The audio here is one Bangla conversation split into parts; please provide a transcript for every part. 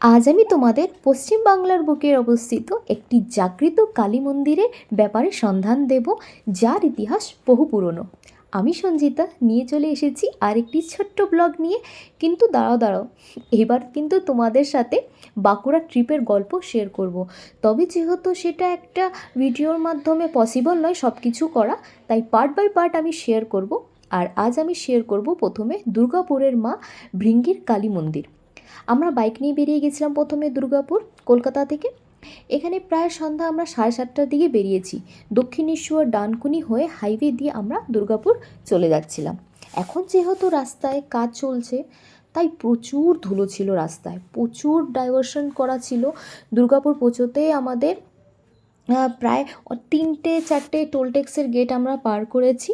আজ আমি তোমাদের পশ্চিম বাংলার বুকে অবস্থিত একটি জাগৃত কালী মন্দিরের ব্যাপারে সন্ধান দেব, যার ইতিহাস বহু পুরনো আমি সঞ্জিতা, নিয়ে চলে এসেছি আরেকটি ছোট্ট ব্লগ নিয়ে কিন্তু দাঁড়াও দাঁড়াও, এবার কিন্তু তোমাদের সাথে বাঁকুড়া ট্রিপের গল্প শেয়ার করব। তবে যেহেতু সেটা একটা ভিডিওর মাধ্যমে পসিবল নয় সব কিছু করা, তাই পার্ট বাই পার্ট আমি শেয়ার করব। আর আজ আমি শেয়ার করব প্রথমে দুর্গাপুরের মা ভৃঙ্গির কালী মন্দির আমরা বাইক নিয়ে বেরিয়ে গেছিলাম প্রথমে দুর্গাপুর, কলকাতা থেকে। এখানে প্রায় সন্ধ্যা আমরা সাড়ে সাতটার দিকে বেরিয়েছি। দক্ষিণেশ্বর, ডানকুনি হয়ে হাইওয়ে দিয়ে আমরা দুর্গাপুর চলে যাচ্ছিলাম। এখন যেহেতু রাস্তায় কাজ চলছে, তাই প্রচুর ধুলো ছিল রাস্তায়। প্রচুর ডাইভারশন করা ছিল। দুর্গাপুর পৌঁছোতে আমাদের প্রায় তিনটে, চারটে টোল ট্যাক্সের গেট আমরা পার করেছি।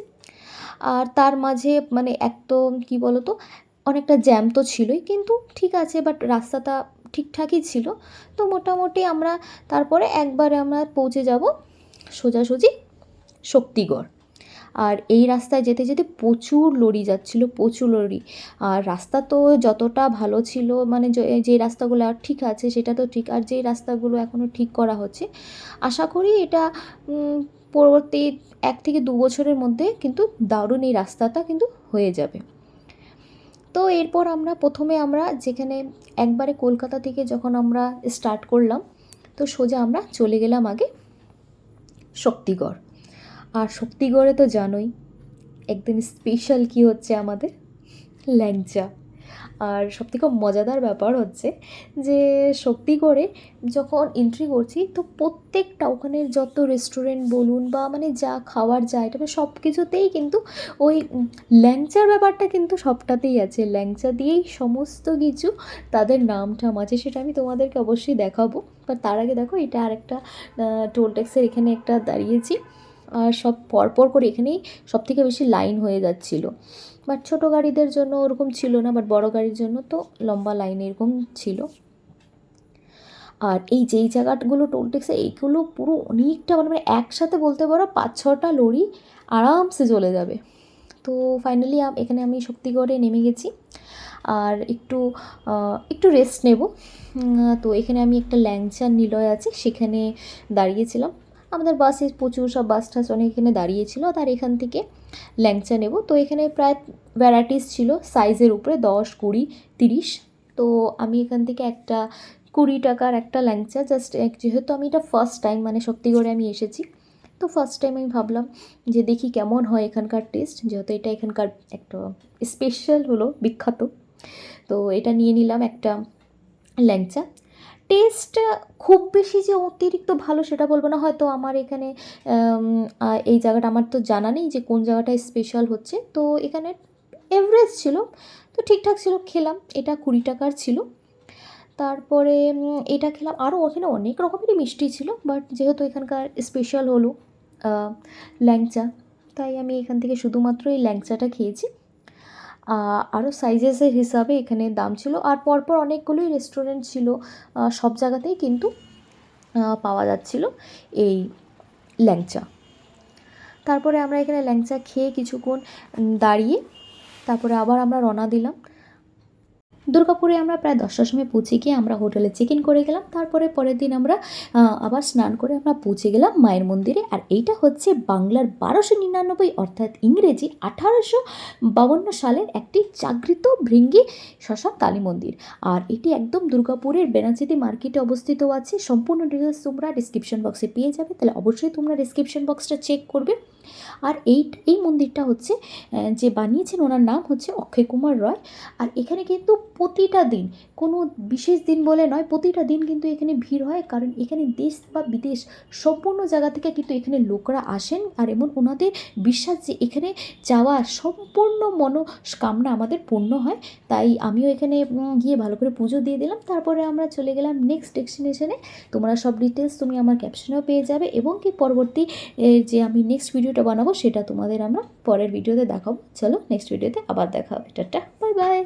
আর তার মাঝে মানে এক তো কী বলতো অনেকটা জ্যাম তো ছিলই, কিন্তু ঠিক আছে বাট রাস্তাটা ঠিকঠাকই ছিল। তো মোটামুটি আমরা তারপরে একবারে আমরা পৌঁছে যাব সোজাসুজি শক্তিগড়। আর এই রাস্তায় যেতে যেতে প্রচুর লরি যাচ্ছিল, প্রচুর লরি। আর রাস্তা তো যতটা ভালো ছিল মানে যে- রাস্তাগুলো আর ঠিক আছে, সেটা তো ঠিক। আর যে রাস্তাগুলো এখনও ঠিক করা হচ্ছে, আশা করি এটা পরবর্তী এক থেকে দু বছরের মধ্যে কিন্তু দারুণ এই রাস্তাটা কিন্তু হয়ে যাবে। তো এরপর আমরা প্রথমে আমরা যেখানে একবারে কলকাতা থেকে যখন আমরা স্টার্ট করলাম, তো সোজা আমরা চলে গেলাম আগে শক্তিগড়। আর শক্তিগড়ে তো জানোই একদম স্পেশাল কি হচ্ছে আমাদের? ল্যাংচা। আর সবথেকে মজাদার ব্যাপার হচ্ছে যে শক্তিগড়ে যখন এন্ট্রি করছি, তো প্রত্যেকটা ওখানের যত রেস্টুরেন্ট বলুন বা মানে যা খাওয়ার যায় এটা সব কিছুতেই কিন্তু ওই ল্যাংচার ব্যাপারটা কিন্তু সবটাতেই আছে। ল্যাংচা দিয়েই সমস্ত কিছু তাদের নাম টাম আছে, সেটা আমি তোমাদেরকে অবশ্যই দেখাবো। বা তার আগে দেখো, এটা আরেকটা টোল ট্যাক্সের এখানে একটা দাঁড়িয়েছি। আর সব পরপর করে এখানেই সব থেকে বেশি লাইন হয়ে যাচ্ছিল। বাট ছোটো গাড়িদের জন্য ওরকম ছিল না বাট বড় গাড়ির জন্য তো লম্বা লাইন এরকম ছিল। আর এই যেই জায়গাগুলো টোল ট্যাক্সে এইগুলো পুরো অনেকটা মানে মানে একসাথে বলতে পারো পাঁচ ছটা লরি আরামসে চলে যাবে। তো ফাইনালি এখানে আমি শক্তিগড়ে নেমে গেছি। আর একটু একটু রেস্ট নেব। তো এখানে আমি একটা ল্যাংচার নিলয় আছে, সেখানে দাঁড়িয়েছিলাম। আমাদের বাসে প্রচুর সব বাস টাস অনেক এখানে দাঁড়িয়েছিল, তার এখান থেকে ল্যাংচা নেব। তো এখানে প্রায় ভ্যারাইটিস ছিল। সাইজের উপরে দশ, কুড়ি, তিরিশ। তো আমি এখান থেকে একটা কুড়ি টাকার একটা ল্যাংচা জাস্ট যেহেতু আমি এটা ফার্স্ট টাইম মানে শক্তিগড়ে আমি এসেছি। তো ফার্স্ট টাইম আমি ভাবলাম যে দেখি কেমন হয় এখানকার টেস্ট যেহেতু এটা এখানকার একটা স্পেশাল হলো, বিখ্যাত। তো এটা নিয়ে নিলাম একটা ল্যাংচা। টেস্ট খুব বেশি যে অতিরিক্ত ভালো সেটা বলব না। হয়তো আমার এখানে এই জায়গাটা আমার তো জানা নেই যে কোন জায়গাটায় স্পেশাল হচ্ছে। তো এখানে এভারেজ ছিল, তো ঠিকঠাক ছিল, খেলাম। এটা কুড়ি টাকার ছিল। তারপরে এটা খেলাম। আরও ওখানে অনেক রকমেরই মিষ্টি ছিল বাট যেহেতু এখানকার স্পেশাল হলো ল্যাংচা, তাই আমি এখান থেকে শুধুমাত্র এই ল্যাংচাটা খেয়েছি। আরও সাইজেসের হিসাবে এখানে দাম ছিল আর পরপর অনেকগুলোই রেস্টুরেন্ট ছিল সব জায়গাতেই কিন্তু পাওয়া যাচ্ছিল এই ল্যাংচা। তারপরে আমরা এখানে ল্যাংচা খেয়ে কিছুক্ষণ দাঁড়িয়ে, তারপরে আবার আমরা রওনা দিলাম। দুর্গাপুরে আমরা প্রায় দশটার সময় পৌঁছে গিয়ে আমরা হোটেলে চেক ইন করে গেলাম। তারপরে পরের দিন আমরা আবার স্নান করে আমরা পৌঁছে গেলাম মায়ের মন্দিরে। আর এইটা হচ্ছে বাংলার বারোশো নিরানব্বই অর্থাৎ ইংরেজি আঠারোশো বাউন্ন সালের একটি জাগৃত ভৃঙ্গি শ্মশান কালী মন্দির। আর এটি একদম দুর্গাপুরের বেনাচিতি মার্কেটে অবস্থিত আছে। সম্পূর্ণ ডিটেলস তোমরা ডিসক্রিপশন বক্সে পেয়ে যাবে। তাহলে অবশ্যই তোমরা ডিসক্রিপশন বক্সটা চেক করবে। আর এই এই মন্দিরটা হচ্ছে যে বানিয়েছেন ওনার নাম হচ্ছে অক্ষয় কুমার রয়। আর এখানে কিন্তু প্রতিটা দিন, কোনো বিশেষ দিন বলে নয়, প্রতিটা দিন কিন্তু এখানে ভিড় হয়। কারণ এখানে দেশ বা বিদেশ সম্পূর্ণ জায়গা থেকে কিন্তু এখানে লোকরা আসেন। আর এমন ওনাদের বিশ্বাস যে এখানে যাওয়া সম্পূর্ণ মনস্কামনা আমাদের পূর্ণ হয়। তাই আমিও এখানে গিয়ে ভালো করে পুজো দিয়ে দিলাম। তারপরে আমরা চলে গেলাম নেক্সট ডেস্টিনেশনে তোমরা সব ডিটেলস তুমি আমার ক্যাপশনেও পেয়ে যাবে। এবং কি পরবর্তী যে আমি নেক্সট ভিডিওটা বানাবো, সেটা তোমাদের আমরা পরের ভিডিওতে দেখাবো। চলো নেক্সট ভিডিওতে আবার দেখা হবে। Tata bye bye